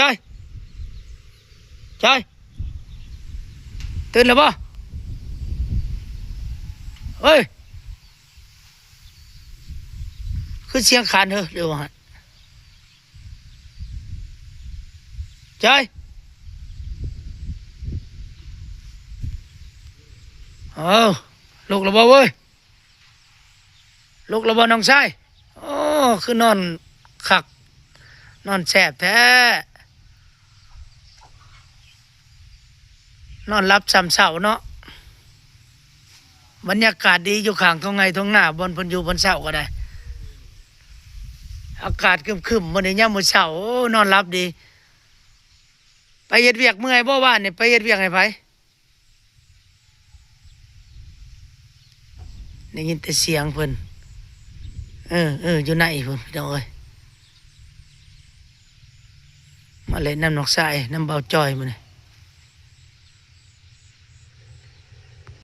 จอยจอยตื่นแล้วปะเฮ้ย คือเสียงขานเหรอเร็วฮะจอยเอาลูกแล้วบ่เว้ยลูกแล้วบ่น้องชายโอ้คือนอนคัก นอนแสบแท้ นอนรับซ้ำเสาเนาะบรรยากาศดีอยู่ข้างทงไงทงหน้าบนพนอยู่บนเสาก็ได้ อากาศคึมๆมื้อนี้ยามือเช้านอนหลับดี ไปเฮ็ดเวียกเมื่อยบ่ว่านนี่ไปเฮ็ดเวียกให้ไผได้ยินแต่เสียงเพิ่นเออเอออยู่ไหนเพิ่นพี่น้องเอ้ยมาเล่นน้ำนกทรายน้ำเบาจอยมื้อนี้